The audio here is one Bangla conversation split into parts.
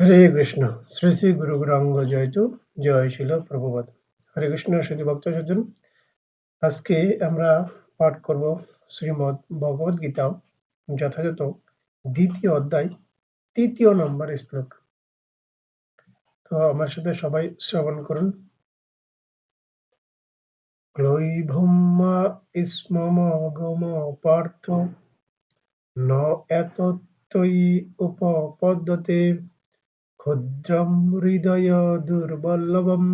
হরে কৃষ্ণ। শ্রী শ্রী গুরু গৌরাঙ্গ জয়তু জয় শিল প্রভুপাদ। হরে কৃষ্ণ, সুধী ভক্ত সজ্জন আজকে আমরা পাঠ করব শ্রীমদ ভগবদ গীতা যথাযথ দ্বিতীয় অধ্যায়, তৃতীয় নম্বর শ্লোক। তো আমার সাথে সবাই শ্রবণ করুন। ক্লৈভম্মা ইস্মমগম পার্থ। ন এতত্তয়ি উপপদ্যতে ক্ষুদ্রম হৃদয় দুর্বল্লভম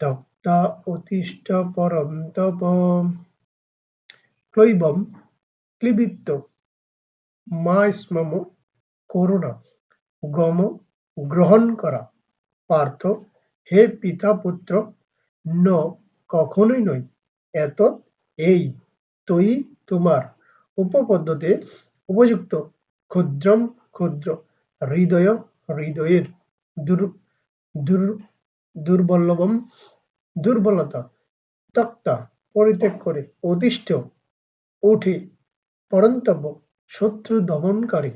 তক্তা অতিষ্ঠ পরন্তপ ক্লৈবম ক্লিবিত্ত। মা স্মম করুণা। গম গ্রহণ করা। পার্থ, হে পিতা পুত্র ন, কখনোই নয়। এত এই তৈ তোমার উপপদ্ধতে উপযুক্ত। ক্ষুদ্রম ক্ষুদ্র হৃদয় হৃদয়ের দুর দুর দুর্বল্লভম দুর্বলতা তক্তা পরিত্যাগ করে অতিষ্ঠ উঠে পরন্তব্য শত্রু দমনকারী।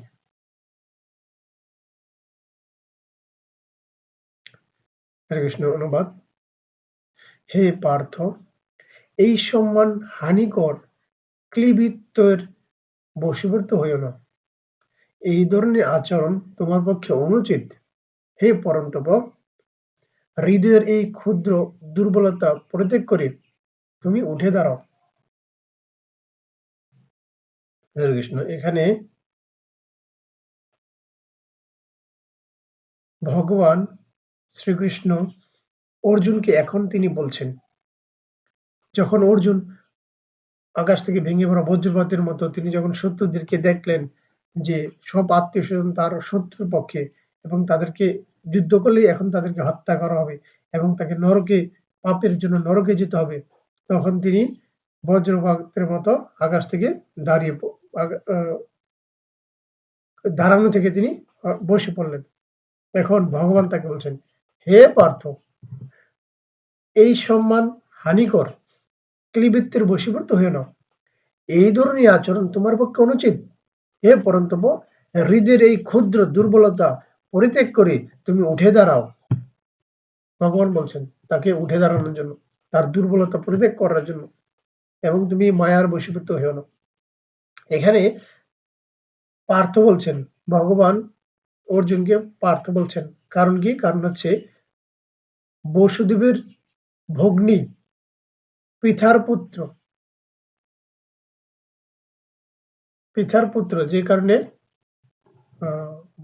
হরে কৃষ্ণ, অনুবাদ। হে পার্থ, এই সম্মান হানিকর, ক্লিবিত্বের বশীভূত হইও না। এই ধরনের আচরণ তোমার পক্ষে অনুচিত। হে পরন্তপ হৃদয়ের এই ক্ষুদ্র দুর্বলতা পরিত্যাগ করে তুমি উঠে দাঁড়াও। কৃষ্ণ, এখানে ভগবান শ্রীকৃষ্ণ অর্জুনকে এখন তিনি বলছেন, যখন অর্জুন আকাশ থেকে ভেঙে পড়া বজ্রপাতের মতো তিনি যখন শত্রুদেরকে দেখলেন যে সব আত্মীয় স্বজন তার শত্রুর পক্ষে এবং তাদেরকে যুদ্ধ করলেই এখন তাদেরকে হত্যা করা হবে এবং তাকে নরকে, পাপের জন্য নরকে যেতে হবে। তখন তিনি বজ্রপাতের মতো আকাশ থেকে দাঁড়িয়ে দাঁড়ানো থেকে তিনি বসে পড়লেন। এখন ভগবান তাকে বলছেন, হে পার্থ, এই সম্মান হানিকর ক্লিবৃত্তের বশীভূত হয়ে নাও। এই ধরনের আচরণ তোমার পক্ষে অনুচিত। হে পরন্তপ হৃদের এই ক্ষুদ্র দুর্বলতা পরিত্যাগ করে তুমি উঠে দাঁড়াও। ভগবান বলছেন, তাকে উঠে দাঁড়ানোর জন্য, তার দুর্বলতা পরিত্যাগ করার জন্য, এবং তুমি মায়ার বশীভূত হয়েও না এখানে পার্থ বলছেন, ভগবান অর্জুনকে পার্থ বলছেন। কারণ কি? কারণ হচ্ছে বসুদেবের ভগ্নী, পিতার পুত্র। পিতার পুত্র, যে কারণে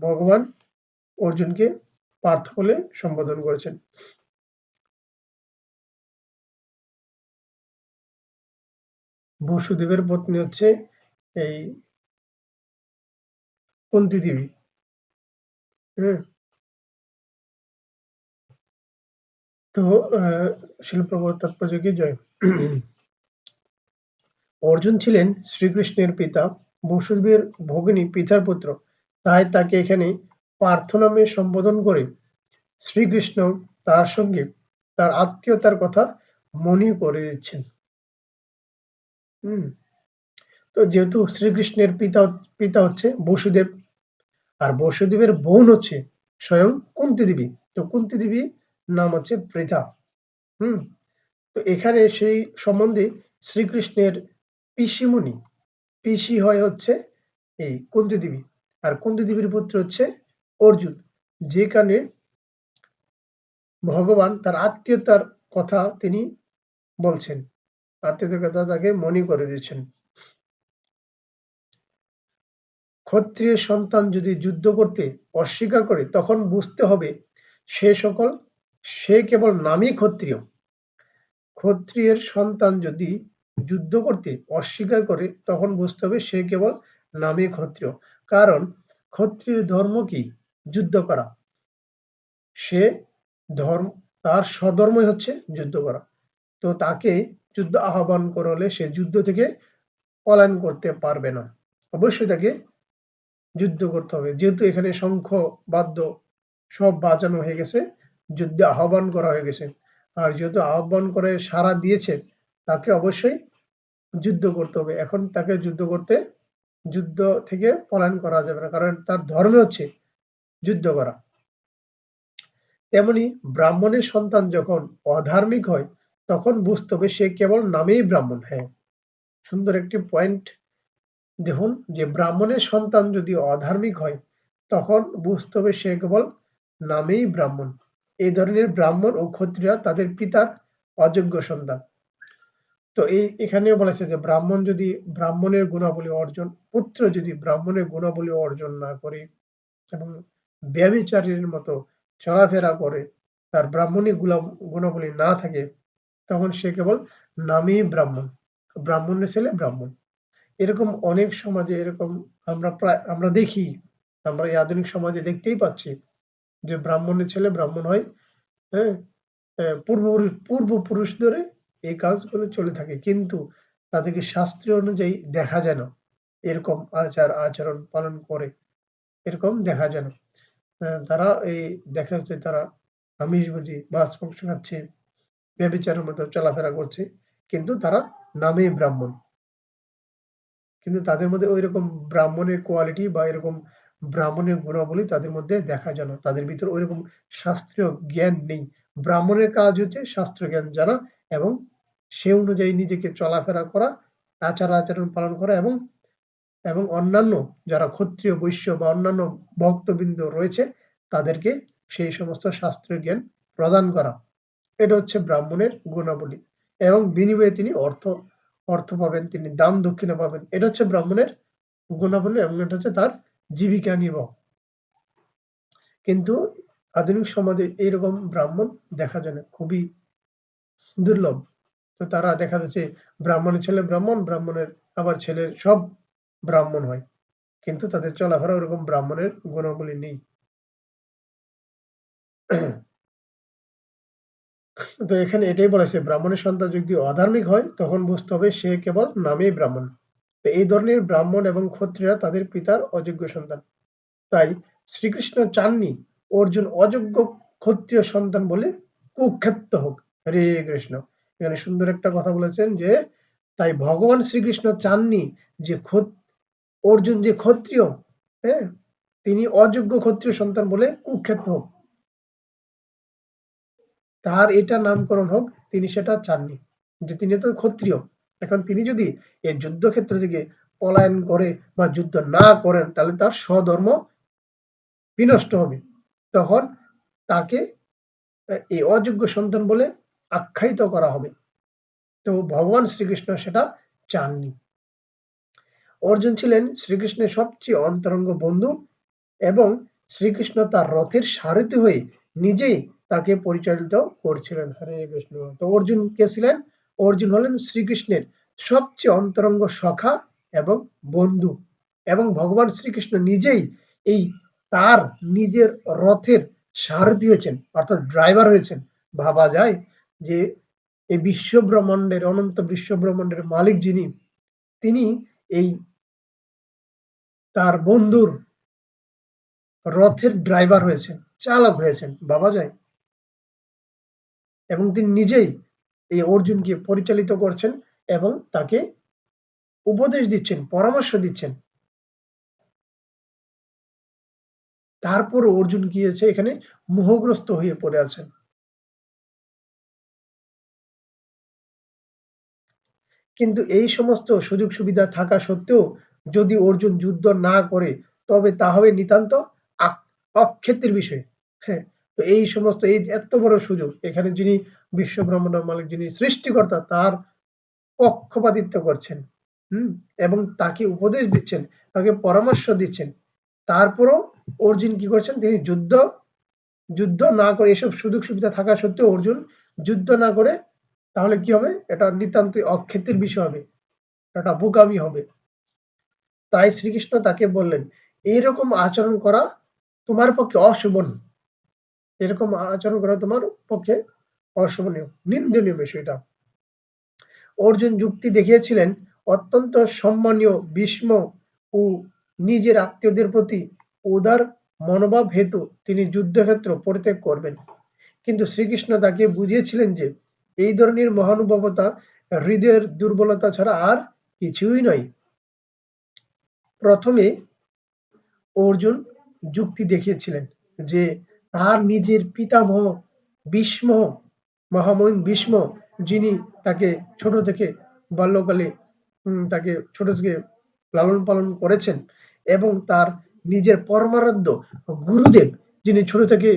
ভগবান অর্জুনকে পার্থ বলে সম্বোধন করেছেন। বসুদেবের পত্নী হচ্ছে এই কুন্তি দেবী। তো শিল্পপ্রভুর তাৎপর্য কি? জয়। অর্জুন ছিলেন শ্রীকৃষ্ণের পিতা। বসুদেবের ভগিনী পিতার পুত্র। তাই তাকে এখানে পার্থ নামে সম্বোধন করে শ্রীকৃষ্ণ তার সঙ্গে তার আত্মীয়তার কথা মনে করে দিচ্ছেন। হম। তো যেহেতু শ্রীকৃষ্ণের পিতা পিতা হচ্ছে বসুদেব, আর বসুদেবের বোন হচ্ছে স্বয়ং কুন্তি দেবী। তো কুন্তি দেবী নাম হচ্ছে পৃথা। হুম। তো এখানে সেই সম্বন্ধে শ্রীকৃষ্ণের পিসিমণি পিসি হয় হচ্ছে এই কুন্তি দেবী। আর কুন্তি দেবীর পুত্র হচ্ছে অর্জুন। যে কারণে ভগবান তার আত্মীয়তার কথা তিনি বলছেন। আত্মীয়তার কথা তাকে মনে করে দিচ্ছেন ক্ষত্রিয় সন্তান যদি যুদ্ধ করতে অস্বীকার করে, তখন বুঝতে হবে সে সকল, সে কেবল নামই ক্ষত্রিয়। ক্ষত্রিয়ের সন্তান যদি যুদ্ধ করতে অস্বীকার করে, তখন বুঝতে হবে সে কেবল নামে ক্ষত্রিয়। কারণ ক্ষত্রিয়ের ধর্ম কি? যুদ্ধ করা। সে ধর্ম, তার স্বধর্মই হচ্ছে যুদ্ধ করা। তো তাকে যুদ্ধ আহ্বান করলে সে যুদ্ধ থেকে পলায়ন করতে পারবে না। অবশ্যই তাকে যুদ্ধ করতে হবে। যেহেতু এখানে শঙ্খ, বাদ্য সব বাজানো হয়ে গেছে, যুদ্ধে আহ্বান করা হয়ে গেছে। আর যেহেতু আহ্বান করে সারা দিয়েছে, তাকে অবশ্যই যুদ্ধ করতে হবে। এখন তাকে যুদ্ধ করতে, যুদ্ধ থেকে পলায়ন করা যাবে না। কারণ তার ধর্মে হচ্ছে যুদ্ধ করা। তেমনি ব্রাহ্মণের সন্তান যখন অধার্মিক হয়, তখন বুঝতে হবে সে কেবল নামেই ব্রাহ্মণ। হ্যাঁ সুন্দর একটি পয়েন্ট দেখুন যে ব্রাহ্মণের সন্তান যদি অধার্মিক হয়, তখন বুঝতে হবে সে কেবল নামেই ব্রাহ্মণ। এই ধরনের ব্রাহ্মণ ও ক্ষত্রিয় তাদের পিতার অযোগ্য সন্তান। তো এই, এখানেও বলেছে যে ব্রাহ্মণ যদি ব্রাহ্মণের গুণাবলী অর্জন, পুত্র যদি ব্রাহ্মণের গুণাবলী অর্জন না করে এবং ব্যবিচারীর মতো চলাফেরা করে, তার ব্রাহ্মণী গুণাবলী না থাকে, তখন সে কেবল নামেই ব্রাহ্মণ, ব্রাহ্মণের ছেলে ব্রাহ্মণ। এরকম অনেক সমাজে এরকম আমরা প্রায়, আমরা দেখি, আমরা এই আধুনিক সমাজে দেখতেই পাচ্ছি যে ব্রাহ্মণের ছেলে ব্রাহ্মণ হয় হ্যাঁ পূর্বপুরুষ পূর্বপুরুষ ধরে এই কাজগুলো চলে থাকে। কিন্তু তাদেরকে শাস্ত্রীয় অনুযায়ী দেখা যায় না এরকম আচার, আচরণ পালন করে, এরকম দেখা যায় না তারা এই দেখা যাচ্ছে তারা আমিষ বুঝি মাছ মাংস খাচ্ছে, ব্যবচারের মতো চলাফেরা করছে, কিন্তু তারা নামে ব্রাহ্মণ। কিন্তু তাদের মধ্যে ওই রকম ব্রাহ্মণের কোয়ালিটি বা এরকম ব্রাহ্মণের গুণাবলী তাদের মধ্যে দেখা যেন তাদের ভিতরে ওই রকম শাস্ত্রীয় জ্ঞান নেই। ব্রাহ্মণের কাজ হচ্ছে শাস্ত্র জ্ঞান জানা এবং সে অনুযায়ী নিজেকে চলাফেরা করা, আচার আচরণ পালন করা এবং এবং অন্যান্য যারা ক্ষত্রিয়, বৈশ্য বা অন্যান্য ভক্তবৃন্দ রয়েছে, তাদেরকে সেই সমস্ত শাস্ত্রীয় জ্ঞান প্রদান করা। এটা হচ্ছে ব্রাহ্মণের গুণাবলী এবং বিনিময়ে তিনি অর্থ অর্থ পাবেন, তিনি দান দক্ষিণা পাবেন। এটা হচ্ছে ব্রাহ্মণের গুণাবলী এবং এটা হচ্ছে তার জীবিকা নির্বাহ। কিন্তু আধুনিক সমাজে এইরকম ব্রাহ্মণ দেখা যায় না। খুবই দুর্লভ। তো তারা দেখা যাচ্ছে ব্রাহ্মণের ছেলে ব্রাহ্মণ, ব্রাহ্মণের আবার ছেলের সব ব্রাহ্মণ হয়। কিন্তু তাদের চলাফেরা ওরকম ব্রাহ্মণের গুণাবলী নেই। তো এখানে এটাই বলেছে ব্রাহ্মণের সন্তান যদি অধার্মিক হয়, তখন বুঝতে হবে সে কেবল নামেই ব্রাহ্মণ। তো এই ধরনের ব্রাহ্মণ এবং ক্ষত্রিয়রা তাদের পিতার অযোগ্য সন্তান। তাই শ্রীকৃষ্ণ চাননি অর্জুন অযোগ্য ক্ষত্রিয় সন্তান বলে কুক্ষেত্র হোক। হরে কৃষ্ণ। এখানে সুন্দর একটা কথা বলেছেন যে, তাই ভগবান শ্রীকৃষ্ণ চাননি যে অর্জুন যে ক্ষত্রিয় হ্যাঁ তিনি অযোগ্য ক্ষত্রিয় সন্তান বলে কুক্ষেত্র হোক। তার এটা নামকরণ হোক, তিনি সেটা চাননি যে তিনি তো ক্ষত্রিয়। এখন তিনি যদি এই যুদ্ধক্ষেত্র থেকে পলায়ন করে বা যুদ্ধ না করেন, তাহলে তার স্বধর্ম বিনষ্ট হবে। তখন তাকে এই অযোগ্য সন্তান বলে আখ্যায়িত করা হবে। তো ভগবান শ্রীকৃষ্ণ সেটা চাননি। অর্জুন ছিলেন শ্রীকৃষ্ণের সবচেয়ে অন্তরঙ্গ বন্ধু এবং শ্রীকৃষ্ণ তার রথের সারথি হয়ে নিজেই তাকে পরিচালিত করছিলেন। হরে কৃষ্ণ। তো অর্জুন কে ছিলেন? অর্জুন হলেন শ্রীকৃষ্ণের সবচেয়ে অন্তরঙ্গ সখা এবং বন্ধু এবং ভগবান শ্রীকৃষ্ণ নিজেই এই তার নিজের রথের সারথি হয়েছেন, অর্থাৎ ড্রাইভার হয়েছেন। ভাবা যায় যে এই বিশ্ব ব্রহ্মাণ্ডের অনন্ত বিশ্ব ব্রহ্মাণ্ডের মালিক যিনি, তিনি এই তার বন্ধুর রথের ড্রাইভার হয়েছেন, চালক হয়েছেন, বাবা যায় এবং তিনি নিজেই এই অর্জুনকে পরিচালিত করছেন এবং তাকে উপদেশ দিচ্ছেন, পরামর্শ দিচ্ছেন। তারপর অর্জুন কি হয়েছে? এখানে মোহগ্রস্ত হয়ে পড়ে আছেন। কিন্তু এই সমস্ত সুযোগ সুবিধা থাকা সত্ত্বেও যদি অর্জুন যুদ্ধ না করে, তবে তা হবে নিতান্ত অক্ষেত্রের বিষয়। হ্যাঁ তো এই সমস্ত, এই এত বড় সুযোগ, এখানে যিনি বিশ্ব ব্রহ্মাণ্ড মালিক, যিনি সৃষ্টিকর্তা, তার পক্ষপাতিত্ব করছেন, হুম, এবং তাকে উপদেশ দিচ্ছেন, তাকে পরামর্শ দিচ্ছেন, তারপরও অর্জুন কি করছেন? তিনি যুদ্ধ যুদ্ধ না করে, এসব সুযোগ সুবিধা থাকা সত্ত্বেও অর্জুন যুদ্ধ না করে তাহলে কি হবে? এটা নিতান্ত অক্ষেত্রের বিষয় হবে। এটা বোকামি হবে। তাই শ্রীকৃষ্ণ তাকে বললেন, এইরকম আচরণ করা তোমার পক্ষে অশোভন এরকম আচরণ করা তোমার পক্ষে অশোভনীয়। নিন্দনীয় বিষয়টা অর্জুন যুক্তি দেখিয়েছিলেন, অত্যন্ত সম্মানীয় ভীষ্ম ও নিজের আত্মীয়দের প্রতি উদার মনোভাব হেতু তিনি যুদ্ধক্ষেত্র পরিত্যাগ করবেন। কিন্তু শ্রীকৃষ্ণ তাকে বুঝিয়েছিলেন যে এই ধরনের মহানুভবতা হৃদয়ের দুর্বলতা ছাড়া আর কিছুই নয়। প্রথমে অর্জুন যুক্তি দেখিয়েছিলেন যে তার নিজের পিতামহ ভীষ্ম, মহামহিম ভীষ্ম, যিনি তাকে ছোট থেকে বাল্যকালে তাকে ছোট থেকে লালন পালন করেছেন এবং তার নিজের পরমারাধ্য গুরুদেব, যিনি ছোট থেকে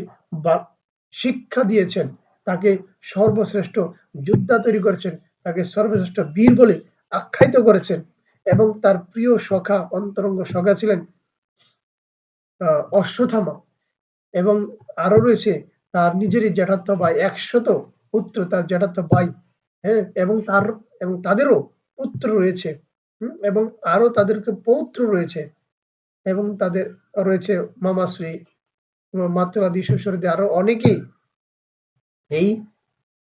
শিক্ষা দিয়েছেন তাকে সর্বশ্রেষ্ঠ যোদ্ধা তৈরি করেছেন তাকে সর্বশ্রেষ্ঠ বীর বলে আখ্যায়িত করেছেন এবং তার প্রিয় সখা অন্তরঙ্গ সখা ছিলেন আহ, অশ্বত্থামা এবং আরও রয়েছে তার নিজেরই জ্যাঠাত্ব ভাই একশত পুত্র তার জ্যাঠাত্ব ভাই হ্যাঁ এবং তার এবং তাদেরও পুত্র রয়েছে এবং আরও তাদেরকে পৌত্র রয়েছে এবং তাদের রয়েছে মামাশ্রী মাতৃদি শ্বশুরদি আরও অনেকেই এই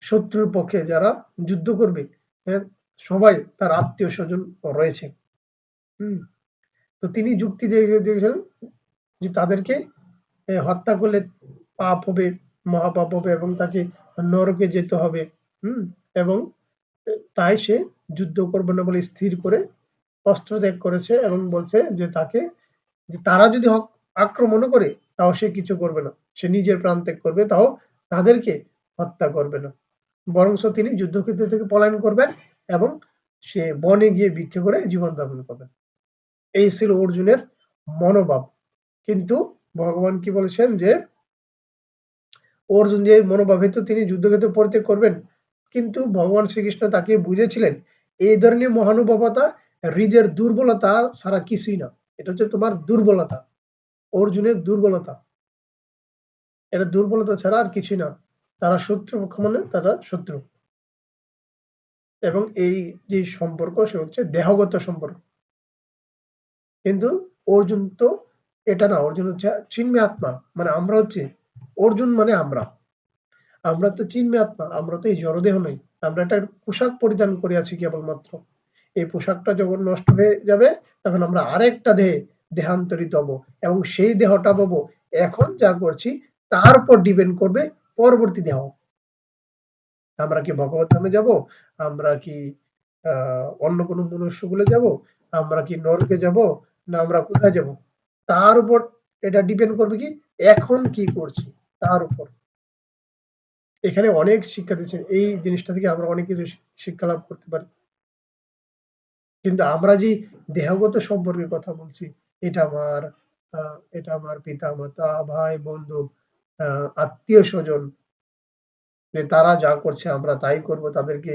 শত্রুর পক্ষে যারা যুদ্ধ করবে হ্যাঁ, সবাই তার আত্মীয় স্বজন রয়েছে। হম তো তিনি যুক্তি দিয়ে দিয়েছেন যে তাদেরকে হত্যা করলে পাপ হবে মহাপাপ হবে এবং তাকে নরকে যেতে হবে। হুম এবং তাই সে যুদ্ধ করবে না বলে স্থির করে অস্ত্র ত্যাগ করেছে এবং বলছে যে তাকে যে তারা যদি আক্রমণও করে তাও সে কিছু করবে না। সে নিজের প্রাণ ত্যাগ করবে তাও তাদেরকে হত্যা করবে না বরংস তিনি যুদ্ধক্ষেত্র থেকে পলায়ন করবেন এবং সে বনে গিয়ে ভিক্ষা করে জীবন যাপন করবেন। এই ছিল অর্জুনের মনোভাব। কিন্তু ভগবান কি বলেছেন যে, অর্জুন যে মনোভাব হেতু তিনি যুদ্ধক্ষেত্রে পরিত্যাগ করবেন, কিন্তু ভগবান শ্রীকৃষ্ণ তাকে বুঝেছিলেন, এই ধরনের মহানুভবতা হৃদয়ের দুর্বলতা ছাড়া কিছুই না। এটা হচ্ছে তোমার দুর্বলতা, অর্জুনের দুর্বলতা। এটা দুর্বলতা ছাড়া আর কিছুই না। তারা শত্রু পক্ষ মানে তারা শত্রু। এবং এই যে সম্পর্ক, সে হচ্ছে দেহগত সম্পর্ক। কিন্তু অর্জুন তো এটা না, অর্জুন হচ্ছে চিন্ময় আত্মা। মানে আমরা হচ্ছে, অর্জুন মানে আমরা। আমরা তো চিন্ময় আত্মা, আমরা তো এই জড়দেহ নই। আমরা একটা পোশাক পরিধান করে আছি কেবলমাত্র। এই পোশাকটা যখন নষ্ট হয়ে যাবে, তখন আমরা আরেকটা দেহে দেহান্তরিত হব। এবং সেই দেহটা পাবো। এখন যা করছি, তার উপর ডিপেন্ড করবে পরবর্তী দেহ আমরা কি ভগবত ধামে যাব? আমরা কি অন্য কোনো মনুষ্যগুলো যাব? আমরা কি নরকে যাব? না, আমরা কোথায় যাব? তার উপর এটা ডিপেন্ড করবে কি? এখন কি করছি? তার উপর। এখানে অনেক শিক্ষা দিচ্ছেন এই জিনিসটা থেকে আমরা অনেক কিছু শিক্ষা লাভ করতে পারি। কিন্তু আমরা যে দেহগত সম্পর্কের কথা বলছি, এটা আমার এটা আমার পিতা মাতা ভাই, বন্ধু আত্মীয় স্বজন তারা যা করছে আমরা তাই করব, তাদেরকে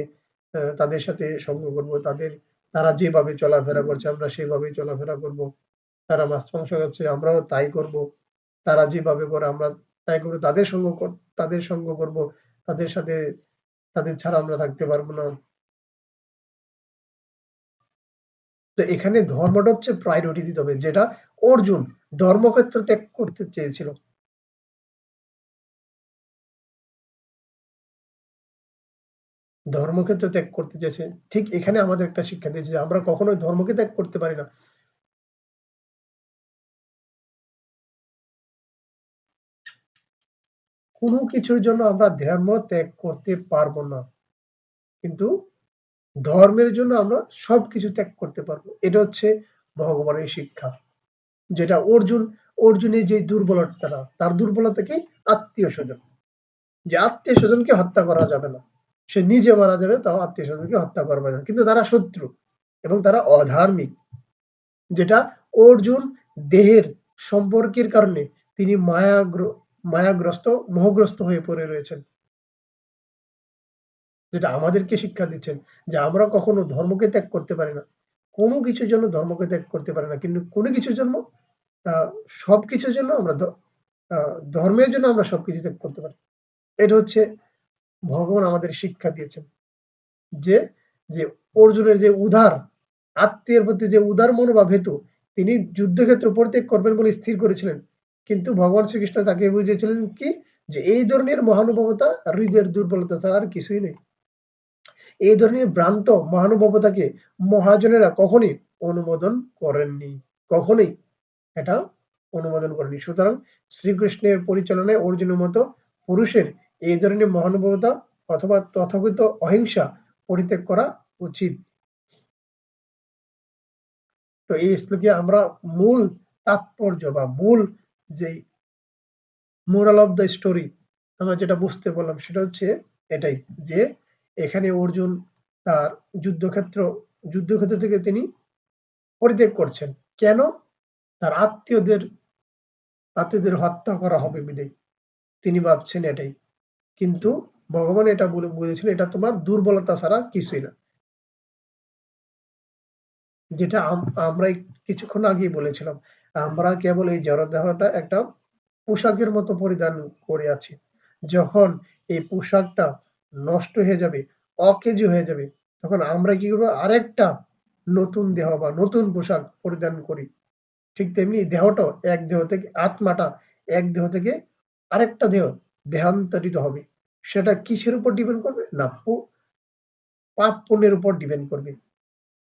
তাদের সাথে সঙ্গ করব, তাদের, তারা যেভাবে চলাফেরা করছে আমরা সেভাবেই চলাফেরা করব। তারা মাছ মাংস খাচ্ছে আমরাও তাই করব। তারা যেভাবে করে আমরা তাই করব, তাদের সঙ্গ তাদের সঙ্গ করব, তাদের সাথে, তাদের ছাড়া আমরা থাকতে পারব না। তো এখানে ধর্মটা হচ্ছে প্রায়োরিটি দিতে হবে, যেটা অর্জুন ধর্মক্ষেত্র ত্যাগ করতে চেয়েছিল। ধর্মক্ষেত্র ত্যাগ করতে চেয়েছে ঠিক এখানে আমাদের একটা শিক্ষা দিয়েছে যে আমরা কখনোই ধর্মকে ত্যাগ করতে পারি না। কোনো কিছুর জন্য আমরা ধর্ম ত্যাগ করতে পারব না। কিন্তু ধর্মের জন্য আমরা সবকিছু ত্যাগ করতে পারব। এটা হচ্ছে ভগবানের শিক্ষা। যেটা অর্জুন, অর্জুনের যে দুর্বলতা তার দুর্বলতা কি আত্মীয় স্বজন, যে আত্মীয় স্বজনকে হত্যা করা যাবে না। সে নিজে মারা যাবে তাও আত্মীয় স্বজনকে হত্যা করবে না। কিন্তু তারা শত্রু এবং তারা অধার্মিক যেটা অর্জুন দেহের সম্পর্কের কারণে তিনি মায়াগ্র মায়াগ্রস্ত মোহগ্রস্ত হয়ে পড়ে রয়েছেন। যেটা আমাদেরকে শিক্ষা দিচ্ছেন যে আমরা কখনো ধর্মকে ত্যাগ করতে পারি না। কোনো কিছুর জন্য ধর্মকে ত্যাগ করতে পারি না। কিন্তু কোনো কিছুর জন্য আহ, সবকিছুর জন্য আমরা ধর্মের জন্য আমরা সবকিছু ত্যাগ করতে পারি। এটা হচ্ছে ভগবান আমাদের শিক্ষা দিয়েছেন যে যে অর্জুনের যে উদার, আত্মীয়ের প্রতি যে উদার মনোভাব হেতু তিনি যুদ্ধক্ষেত্র পরিত্যাগ করবেন বলে স্থির করেছিলেন। কিন্তু ভগবান শ্রীকৃষ্ণ তাকে বুঝিয়েছিলেন কি? যে এই ধরনের মহানুভবতা হৃদয়ের দুর্বলতা ছাড়া আর কিছুই নেই। এই ধরনের ভ্রান্ত মহানুভবতাকে মহাজনেরা কখনই অনুমোদন করেননি, কখনোই এটা অনুমোদন করেনি সুতরাং শ্রীকৃষ্ণের পরিচালনায় অর্জুনের মতো পুরুষের এই ধরনের মহানুভবতা অথবা তথাকথিত অহিংসা পরিত্যাগ করা উচিত। তো এই শ্লোকে আমরা মূল তাৎপর্য বা মূল যেই মোরাল অফ দ্য স্টোরি আমরা যেটা বুঝতে বললাম সেটা হচ্ছে এটাই যে এখানে অর্জুন তার যুদ্ধক্ষেত্র যুদ্ধক্ষেত্র থেকে তিনি পরিত্যাগ করছেন। কেন? তার আত্মীয়দের আত্মীয়দের হত্যা করা হবে বিদে তিনি ভাবছেন এটাই। কিন্তু ভগবান এটা বলে বুঝেছিলেন এটা তোমার দুর্বলতা ছাড়া কিছুই না। যেটা আমরা কিছুক্ষণ আগে বলেছিলাম, আমরা কেবল এই জড়দেহটা একটা পোশাকের মতো পরিধান করে আছি। যখন এই পোশাকটা নষ্ট হয়ে যাবে, অকেজ হয়ে যাবে, তখন আমরা কি করব? আরেকটা নতুন দেহ বা নতুন পোশাক পরিধান করি। ঠিক তেমনি দেহটা এক দেহ থেকে আত্মাটা এক দেহ থেকে আরেকটা দেহ দেহান্তরিত হবে। সেটা কিসের উপর ডিপেন্ড করবে? না পাপ পুণ্যের উপর ডিপেন্ড করবে।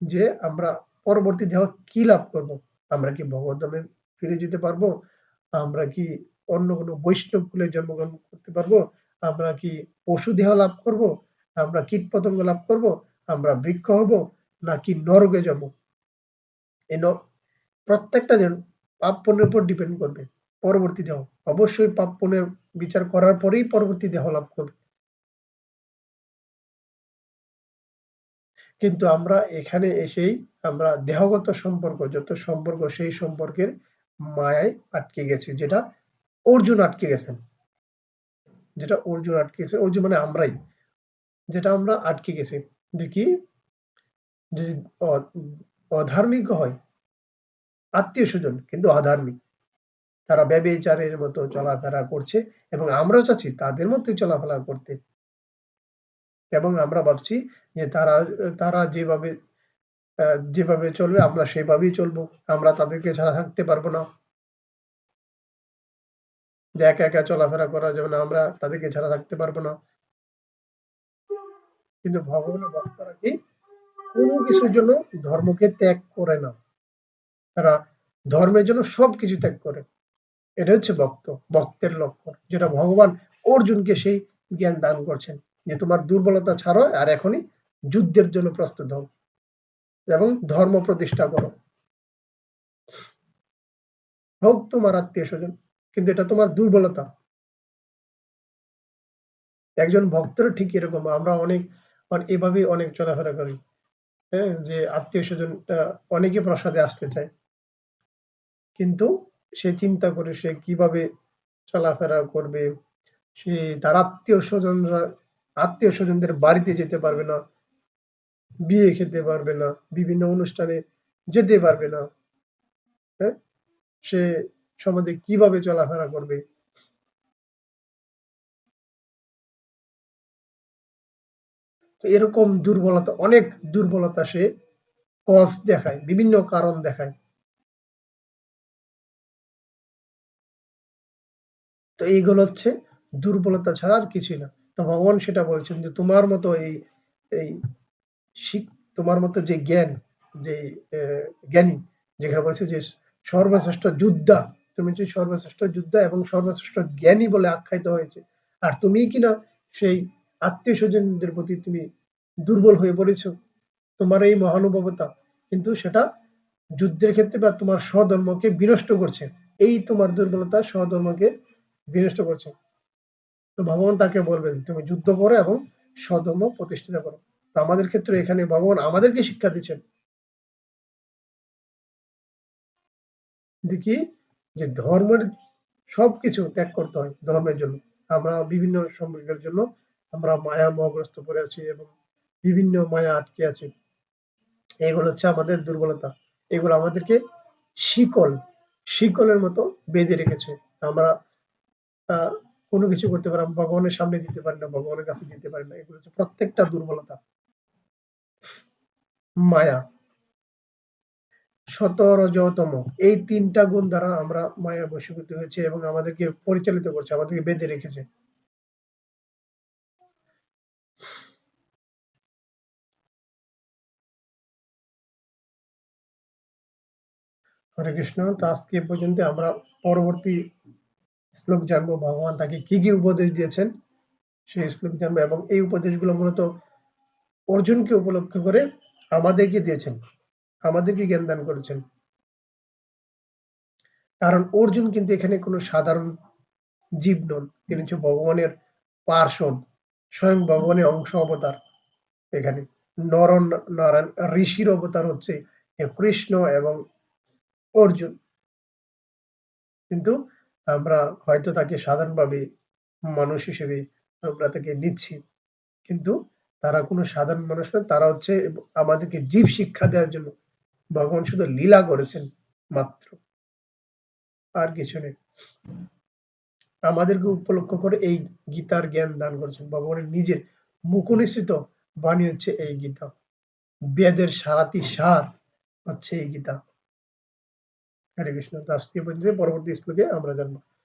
যে আমরা পরবর্তী দেহ কি লাভ করব? আমরা কি ভগবদ্ধামে ফিরে যেতে পারব? আমরা কি অন্য কোনো বৈষ্ণব কুলে জন্মগ্রহণ করতে পারব? আমরা কি পশু দেহ লাভ করব? আমরা কীট পতঙ্গ লাভ করব? আমরা বৃক্ষ হব? নাকি নরকে যাব? এই প্রত্যেকটা যেন পাপ পুণ্যের উপর ডিপেন্ড করবে। পরবর্তী দেহ। অবশ্যই পাপ পুণ্যের বিচার করার পরেই পরবর্তী দেহ লাভ করবে। কিন্তু আমরা এখানে এসেই আমরা দেহগত সম্পর্ক, যত সম্পর্ক সেই সম্পর্কের মায়ায় আটকে গেছি, যেটা অর্জুন আটকে গেছেন। যেটা অর্জুন আটকে গেছে, অর্জুন মানে আমরাই। যেটা আমরা আটকে গেছি। দেখি, যদি অধার্মিক হয় আত্মীয় স্বজন কিন্তু অধার্মিক। তারা ব্যবচারের মতো চলাফেরা করছে এবং আমরাও চাচ্ছি তাদের মতোই চলাফেরা করতে। এবং আমরা ভাবছি যে তারা তারা যেভাবে যেভাবে চলবে আমরা সেভাবেই চলবো। আমরা তাদেরকে ছাড়া থাকতে পারব না। যে একা একা চলাফেরা করা যাবে না, আমরা তাদেরকে ছাড়া থাকতে পারব না। কিন্তু ভগবানের ভক্তরা কি কোনো কিছুর জন্য ধর্মকে ত্যাগ করে না। তারা ধর্মের জন্য সবকিছু ত্যাগ করে। এটা হচ্ছে ভক্ত, ভক্তের লক্ষণ, যেটা ভগবান অর্জুনকে সেই জ্ঞান দান করছেন, যে তোমার দুর্বলতা ছাড়ো আর এখনই যুদ্ধের জন্য প্রস্তুত হও এবং ধর্ম প্রতিষ্ঠা করো। হোক তোমার আত্মীয় স্বজন, কিন্তু এটা তোমার দুর্বলতা। একজন ভক্তের ঠিক এরকম, আমরা অনেক, এভাবে অনেক চলাফেরা করি হ্যাঁ যে আত্মীয় স্বজনটা অনেকে প্রসাদে আসতে চায়। কিন্তু সে চিন্তা করে সে কীভাবে চলাফেরা করবে? সে তার আত্মীয় স্বজনরা, আত্মীয় স্বজনদের বাড়িতে যেতে পারবে না, বিয়ে খেতে পারবে না, বিভিন্ন অনুষ্ঠানে যেতে পারবে না। হ্যাঁ? সে সমাজে কীভাবে চলাফেরা করবে? এরকম দুর্বলতা, অনেক দুর্বলতা সে কজ দেখায়, বিভিন্ন কারণ দেখায়। তো এইগুলো হচ্ছে দুর্বলতা ছাড়া আর কিছুই না। তো ভগবান সেটা বলছেন যে, তোমার মতো এই এই তোমার মতো যে জ্ঞান, যে জ্ঞানী, যেখানে বলছে যে সর্বশ্রেষ্ঠ যোদ্ধা, তুমি যে সর্বশ্রেষ্ঠ যোদ্ধা এবং সর্বশ্রেষ্ঠ জ্ঞানী বলে আখ্যায়িত হয়েছে। আর তুমি কিনা সেই আত্মীয় স্বজনদের প্রতি তুমি দুর্বল হয়ে পড়েছ? তোমার এই মহানুভবতা। কিন্তু সেটা যুদ্ধের ক্ষেত্রে বা তোমার স্বধর্মকে বিনষ্ট করছে। এই তোমার দুর্বলতা স্বধর্মকে বিনষ্ট করছে। তো ভগবান তাকে বলবেন, তুমি যুদ্ধ করো এবং স্বধর্ম প্রতিষ্ঠিত করো। তো আমাদের ক্ষেত্রে এখানে ভগবান আমাদেরকে শিক্ষা দিচ্ছেন। দেখি, যে ধর্মের সবকিছু ত্যাগ করতে হয় ধর্মের জন্য। আমরা বিভিন্ন সম্পর্কের জন্য আমরা মায়া মহগ্রস্ত করে আছি এবং বিভিন্ন মায়া আটকে আছি। এগুলো হচ্ছে আমাদের দুর্বলতা। এগুলো আমাদেরকে শিকল, শিকলের মতো বেঁধে রেখেছে। আমরা কোনো কিছু করতে পারি ভগবানের সামনে দিতে পারি না, ভগবানের কাছে দিতে পারি না, এগুলো হচ্ছে প্রত্যেকটা দুর্বলতা। মায়া। সতরজতম। এই তিনটা গুণ দ্বারা আমরা মায়া বশীভূত হয়েছে এবং আমাদেরকে পরিচালিত করছে, আমাদেরকে বেঁধে রেখেছে। হরে কৃষ্ণ, তো আজকে পর্যন্ত আমরা পরবর্তী শ্লোক জানব, ভগবান তাকে কি কি উপদেশ দিয়েছেন সেই শ্লোক জানব এবং এই উপদেশগুলো মূলত অর্জুনকে উপলক্ষ করে আমাদেরকে দিয়েছেন, আমাদেরকে জ্ঞান দান করেছেন। কারণ অর্জুন কিন্তু এখানে কোনো সাধারণ জীব নন, তিনি হচ্ছে ভগবানের পার্শ্বদ, স্বয়ং ভগবানের অংশ অবতার এখানে। নর নারায়ণ ঋষির অবতার হচ্ছে কৃষ্ণ এবং অর্জুন। কিন্তু আমরা হয়তো তাকে সাধারণভাবে মানুষ হিসেবে আমরা তাকে নিচ্ছি। কিন্তু তারা কোনো সাধারণ মানুষ না তারা হচ্ছে আমাদেরকে জীব শিক্ষা দেওয়ার জন্য ভগবান শুধু লীলা করেছেন মাত্র। আর কিছু নেই। আমাদেরকে উপলক্ষ করে এই গীতার জ্ঞান দান করেছেন। ভগবানের নিজের মুখনিসৃত বাণী হচ্ছে এই গীতা। বেদের সারাতি সার হচ্ছে এই গীতা। হরে কৃষ্ণ তো আজকে পর্যন্ত পরবর্তী শ্লোকে আমরা জানব।